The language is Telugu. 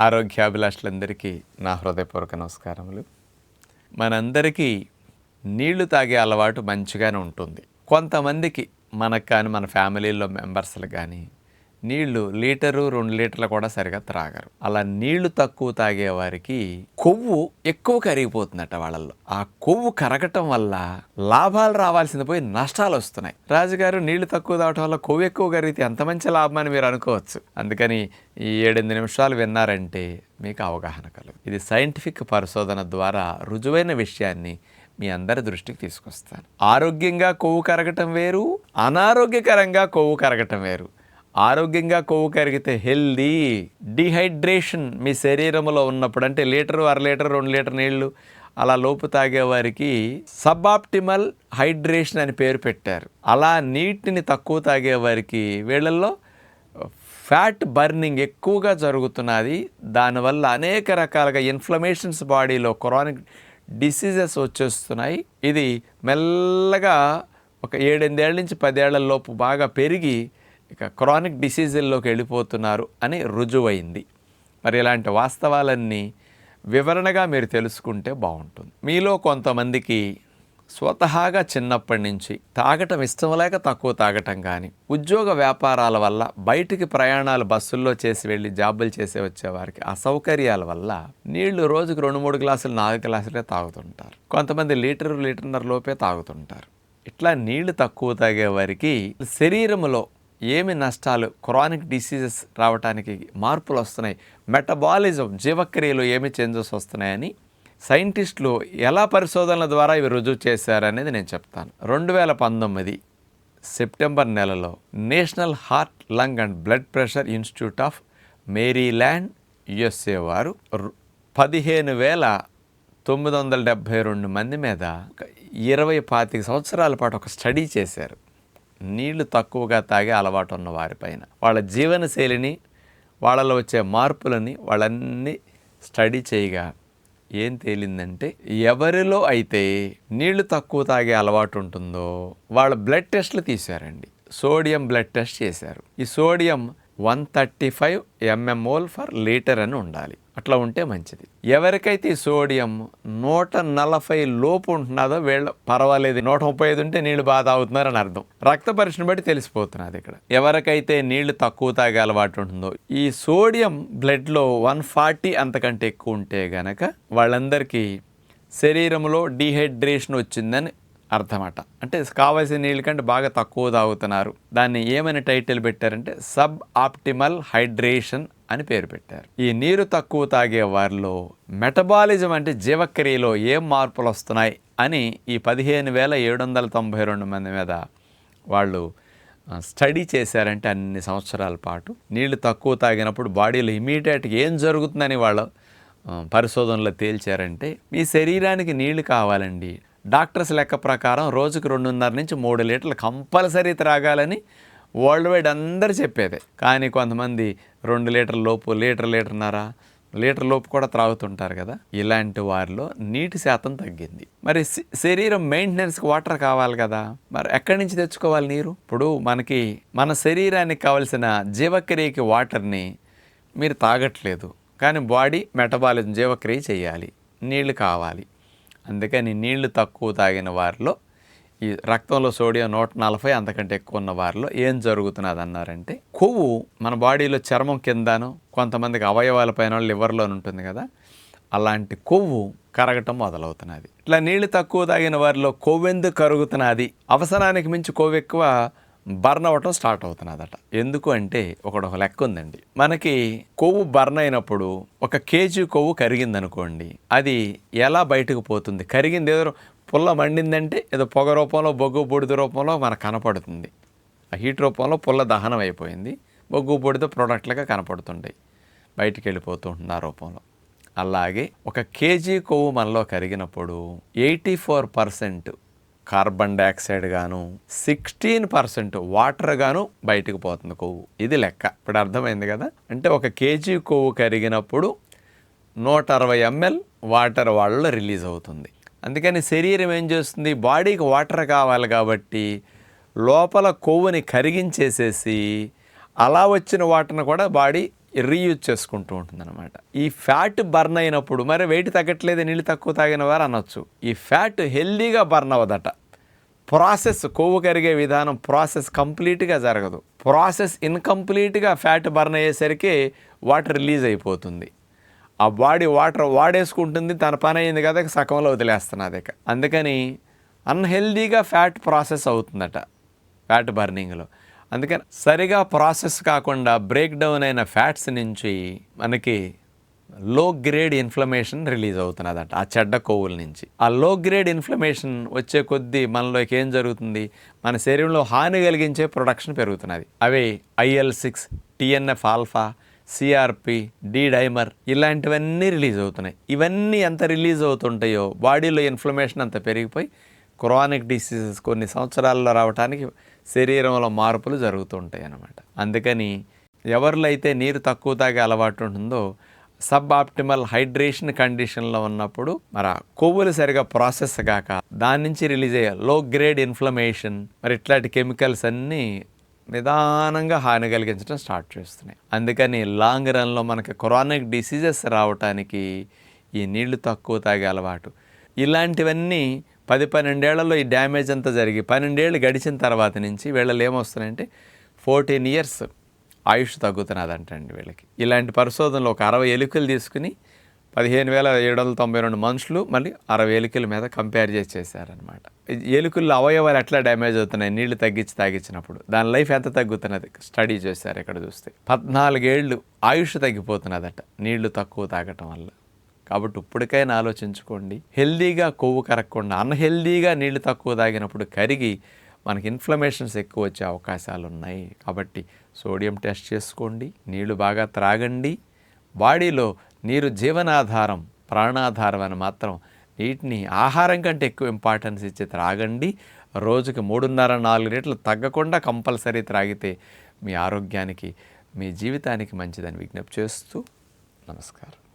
ఆరోగ్యాభిలాషులందరికీ నా హృదయపూర్వక నమస్కారములు. మనందరికీ నీళ్ళు తాగే అలవాటు మంచిగానే ఉంటుంది. కొంతమందికి మనకు కానీ మన ఫ్యామిలీలో మెంబర్స్లు కానీ నీళ్ళు లీటరు రెండు లీటర్లు కూడా సరిగా త్రాగరు. అలా నీళ్ళు తక్కువ తాగే వారికి కొవ్వు ఎక్కువ కరిగిపోతుందట వాళ్ళల్లో. ఆ కొవ్వు కరగటం వల్ల లాభాలు రావాల్సింది పోయి నష్టాలు వస్తున్నాయి. రాజుగారు నీళ్ళు తక్కువ తాగటం వల్ల కొవ్వు ఎక్కువ కరిగితే ఎంత మంచి లాభం అని మీరు అనుకోవచ్చు. అందుకని ఈ ఏడెనిమిది నిమిషాలు విన్నారంటే మీకు అవగాహన కలుగు ఇది సైంటిఫిక్ పరిశోధన ద్వారా రుజువైన విషయాన్ని మీ అందరి దృష్టికి తీసుకొస్తాను. ఆరోగ్యంగా కొవ్వు కరగటం వేరు అనారోగ్యకరంగా కొవ్వు కరగటం వేరు. ఆరోగ్యంగా కొవ్వు కరిగితే హెల్దీ డిహైడ్రేషన్ మీ శరీరంలో ఉన్నప్పుడు అంటే లీటరు అర లీటర్ రెండు లీటర్ నీళ్ళు అలా లోపు తాగే వారికి సబ్ఆప్టిమల్ హైడ్రేషన్ అని పేరు పెట్టారు. అలా నీటిని తక్కువ తాగే వారికి వీళ్ళల్లో ఫ్యాట్ బర్నింగ్ ఎక్కువగా జరుగుతున్నది. దానివల్ల అనేక రకాలుగా ఇన్ఫ్లమేషన్స్ బాడీలో క్రానిక్ డిసీజెస్ వచ్చేస్తున్నాయి. ఇది మెల్లగా ఒక ఏడెనిమిదేళ్ళ నుంచి పదేళ్ళ లోపు బాగా పెరిగి ఇక క్రానిక్ డిసీజుల్లోకి వెళ్ళిపోతున్నారు అని రుజువైంది. మరి ఇలాంటి వాస్తవాలన్నీ వివరణగా మీరు తెలుసుకుంటే బాగుంటుంది. మీలో కొంతమందికి స్వతహాగా చిన్నప్పటి నుంచి తాగటం ఇష్టం లేక తక్కువ తాగటం కానీ ఉద్యోగ వ్యాపారాల వల్ల బయటికి ప్రయాణాలు బస్సుల్లో చేసి వెళ్ళి జాబులు చేసే వచ్చేవారికి అసౌకర్యాల వల్ల నీళ్ళు రోజుకు రెండు మూడు గ్లాసులు నాలుగు గ్లాసులే తాగుతుంటారు. కొంతమంది లీటరు లీటర్న్నర లోపే తాగుతుంటారు. ఇట్లా నీళ్ళు తక్కువ తాగేవారికి శరీరంలో ఏమి నష్టాలు క్రానిక్ డిసీజెస్ రావడానికి మార్పులు వస్తున్నాయి మెటబాలిజం జీవక్రియలో ఏమి చేంజెస్ వస్తున్నాయని సైంటిస్టులు ఎలా పరిశోధనల ద్వారా ఇవి రుజువు చేశారనేది నేను చెప్తాను. రెండు వేల పంతొమ్మిది సెప్టెంబర్ నెలలో national heart lung and blood pressure institute of Maryland USA వారు పదిహేను వేల తొమ్మిది వందల డెబ్భై రెండు మంది మీద ఇరవై పాతిక సంవత్సరాల పాటు ఒక స్టడీ చేశారు. నీళ్ళు తక్కువగా తాగే అలవాటు ఉన్న వారిపైన వాళ్ళ జీవనశైలిని వాళ్ళలో వచ్చే మార్పులని వాళ్ళన్నీ స్టడీ చేయగా ఏం తేలిందంటే ఎవరిలో అయితే నీళ్ళు తక్కువ తాగే అలవాటు ఉంటుందో వాళ్ళ బ్లడ్ టెస్ట్లు తీశారండి. సోడియం బ్లడ్ టెస్ట్ చేశారు. ఈ sodium one thirty five mmol for litre అని ఉండాలి. అట్లా ఉంటే మంచిది. ఎవరికైతే సోడియం నూట నలభై లోపు ఉంటున్నదో వీళ్ళ పర్వాలేదు నూట ముప్పై ఐదు ఉంటే నీళ్ళు బాగా తాగుతున్నారని అర్థం. రక్త పరీక్షను బట్టి తెలిసిపోతున్నది ఇక్కడ. ఎవరికైతే నీళ్ళు తక్కువ తాగే అలవాటు ఉంటుందో ఈ సోడియం బ్లడ్లో వన్ ఫార్టీ అంతకంటే ఎక్కువ ఉంటే గనక వాళ్ళందరికీ శరీరంలో డీహైడ్రేషన్ వచ్చిందని అర్థమట. అంటే కావాల్సిన నీళ్ళ కంటే బాగా తక్కువ తాగుతున్నారు. దాన్ని ఏమని టైటిల్ పెట్టారంటే సబ్ ఆప్టిమల్ హైడ్రేషన్ అని పేరు పెట్టారు. ఈ నీరు తక్కువ తాగే వారిలో మెటబాలిజం అంటే జీవక్రియలో ఏం మార్పులు వస్తున్నాయి అని ఈ పదిహేను వేల ఏడు వందల తొంభై రెండు మంది మీద వాళ్ళు స్టడీ చేశారంటే అన్ని సంవత్సరాల పాటు. నీళ్ళు తక్కువ తాగినప్పుడు బాడీలో ఇమీడియట్గా ఏం జరుగుతుందని వాళ్ళు పరిశోధనలో తేల్చారంటే మీ శరీరానికి నీళ్ళు కావాలండి. డాక్టర్స్ లెక్క ప్రకారం రోజుకు రెండున్నర నుంచి మూడు లీటర్లు కంపల్సరీ త్రాగాలని వరల్డ్ వైడ్ అందరు చెప్పేదే. కానీ కొంతమంది రెండు లీటర్ లోపు లీటర్ లీటర్న్నర లీటర్ లోపు కూడా త్రాగుతుంటారు కదా. ఇలాంటి వారిలో నీటి శాతం తగ్గింది. మరి శరీరం మెయింటెనెన్స్కి వాటర్ కావాలి కదా. మరి ఎక్కడి నుంచి తెచ్చుకోవాలి నీరు? ఇప్పుడు మనకి మన శరీరానికి కావలసిన జీవక్రియకి వాటర్ని మీరు తాగట్లేదు. కానీ బాడీ మెటబాలిజం జీవక్రియ చేయాలి. నీళ్ళు కావాలి. అందుకని నీళ్ళు తక్కువ తాగిన వారిలో ఈ రక్తంలో సోడియం నూట నలభై అంతకంటే ఎక్కువ ఉన్న వారిలో ఏం జరుగుతున్నది అన్నారంటే కొవ్వు మన బాడీలో చర్మం కిందను కొంతమందికి అవయవాల పైన లివర్లో ఉంటుంది కదా అలాంటి కొవ్వు కరగటం మొదలవుతున్నది. ఇట్లా నీళ్ళు తక్కువ తాగిన వారిలో కొవ్వెందుకు కరుగుతున్నది? అవసరానికి మించి కొవ్వు ఎక్కువ బర్న్ అవ్వటం స్టార్ట్ అవుతున్నదట. ఎందుకు అంటే ఒకడొక ఒక లెక్క ఉందండి. మనకి కొవ్వు బర్న్ అయినప్పుడు ఒక కేజీ కొవ్వు కరిగిందనుకోండి అది ఎలా బయటకు పోతుంది? కరిగింది ఏదో పుల్ల మండిందంటే ఏదో పొగ రూపంలో బొగ్గు బూడిద రూపంలో మనకు కనపడుతుంది. ఆ హీట్ రూపంలో పుల్ల దహనం అయిపోయింది. బొగ్గు బూడిద ప్రోడక్ట్లుగా కనపడుతుంటాయి. బయటికి వెళ్ళిపోతూ ఉంటుంది ఆ రూపంలో. అలాగే ఒక కేజీ కొవ్వు మనలో కరిగినప్పుడు eighty four percent carbon dioxide గాను సిక్స్టీన్ పర్సెంట్ వాటర్ గాను బయటకు పోతుంది కొవ్వు. ఇది లెక్క. ఇప్పుడు అర్థమైంది కదా? అంటే ఒక కేజీ కొవ్వు కరిగినప్పుడు నూట అరవై ఎంఎల్ వాటర్ వాళ్ళలో రిలీజ్ అవుతుంది. అందుకని శరీరం ఏం చేస్తుంది? బాడీకి వాటర్ కావాలి కాబట్టి లోపల కొవ్వుని కరిగించేసేసి అలా వచ్చిన వాటర్ని కూడా బాడీ రీయూజ్ చేసుకుంటూ ఉంటుందన్నమాట. ఈ ఫ్యాట్ బర్న్ అయినప్పుడు మరి వెయిట్ తగ్గట్లేదు నీళ్ళు తక్కువ తాగిన వారు అనొచ్చు. ఈ ఫ్యాట్ హెల్దీగా బర్న్ అవ్వదట. ప్రాసెస్ కొవ్వు కరిగే విధానం ప్రాసెస్ కంప్లీట్గా జరగదు. ప్రాసెస్ ఇన్కంప్లీట్గా ఫ్యాట్ బర్న్ అయ్యేసరికి వాటర్ రిలీజ్ అయిపోతుంది. ఆ బాడీ వాటర్ వాడేసుకుంటుంది తన పని అయింది కదా సకంలో సగంలో వదిలేస్తున్నది ఇక. అందుకని అన్హెల్దీగా ఫ్యాట్ ప్రాసెస్ అవుతుందట ఫ్యాట్ బర్నింగ్లో అందుకని సరిగా ప్రాసెస్ కాకుండా బ్రేక్ డౌన్ అయిన ఫ్యాట్స్ నుంచి మనకి లో గ్రేడ్ ఇన్ఫ్లమేషన్ రిలీజ్ అవుతున్నదట ఆ చెడ్డ కొవ్వుల నుంచి. ఆ లో గ్రేడ్ ఇన్ఫ్లమేషన్ వచ్చే కొద్దీ మనలోకి ఏం జరుగుతుంది? మన శరీరంలో హాని కలిగించే ప్రొడక్షన్ పెరుగుతున్నది. అవి IL six TNF alpha CRP D dimer ఇలాంటివన్నీ రిలీజ్ అవుతున్నాయి. ఇవన్నీ ఎంత రిలీజ్ అవుతుంటాయో బాడీలో ఇన్ఫ్లమేషన్ అంత పెరిగిపోయి క్రానిక్ డిసీజెస్ కొన్ని సంవత్సరాల్లో రావడానికి శరీరంలో మార్పులు జరుగుతుంటాయి అన్నమాట. అందుకని ఎవరిలో అయితే నీరు తక్కువ తాగే అలవాటు ఉంటుందో సబ్ ఆప్టిమల్ హైడ్రేషన్ కండిషన్లో ఉన్నప్పుడు మరి కొవ్వులు సరిగా ప్రాసెస్ కాక దాని నుంచి రిలీజ్ అయ్యే లో గ్రేడ్ ఇన్ఫ్లమేషన్ మరి ఇట్లాంటి కెమికల్స్ అన్నీ నిదానంగా హాని కలిగించడం స్టార్ట్ చేస్తున్నాయి. అందుకని లాంగ్ రన్లో మనకి క్రానిక్ డిసీజెస్ రావటానికి ఈ నీళ్ళు తక్కువ తాగే అలవాటు. ఇలాంటివన్నీ పది పన్నెండేళ్ళలో ఈ డ్యామేజ్ అంతా జరిగి పన్నెండేళ్ళు గడిచిన తర్వాత నుంచి వీళ్ళలో ఏమొస్తున్నాయంటే ఫోర్టీన్ ఇయర్స్ ఆయుష్ తగ్గుతున్నదంటండి వీళ్ళకి. ఇలాంటి పరిశోధనలు ఒక అరవై ఎలుకలు తీసుకుని పదిహేను వేల ఏడు వందల తొంభై రెండు మనుషులు మళ్ళీ అరవై ఎలుకల మీద కంపేర్ చేసి చేశారనమాట ఎలుకల్లో అవయవాలు ఎట్లా డ్యామేజ్ అవుతున్నాయి? నీళ్ళు తగ్గించి తాగించినప్పుడు. దాని లైఫ్ ఎంత తగ్గుతున్నది? స్టడీ చేశారు ఇక్కడ చూస్తే. పద్నాలుగేళ్ళు ఆయుష్ తగ్గిపోతున్నదట నీళ్ళు తక్కువ తాగటం వల్ల. కాబట్టి ఇప్పటికైనా ఆలోచించుకోండి. హెల్దీగా కొవ్వు కరగకుండా అన్హెల్దీగా నీళ్ళు తక్కువ తాగినప్పుడు కరిగి మనకి ఇన్ఫ్లమేషన్స్ ఎక్కువ వచ్చే అవకాశాలు ఉన్నాయి. కాబట్టి సోడియం టెస్ట్ చేసుకోండి. నీళ్ళు బాగా త్రాగండి. బాడీలో నీరు జీవనాధారం ప్రాణాధారం అని మాత్రం నీటిని ఆహారం కంటే ఎక్కువ ఇంపార్టెన్స్ ఇచ్చి త్రాగండి. రోజుకి మూడున్నర నాలుగు లీటర్లు తగ్గకుండా కంపల్సరీ త్రాగితే మీ ఆరోగ్యానికి మీ జీవితానికి మంచిదని విజ్ఞప్తి చేస్తూ నమస్కారం.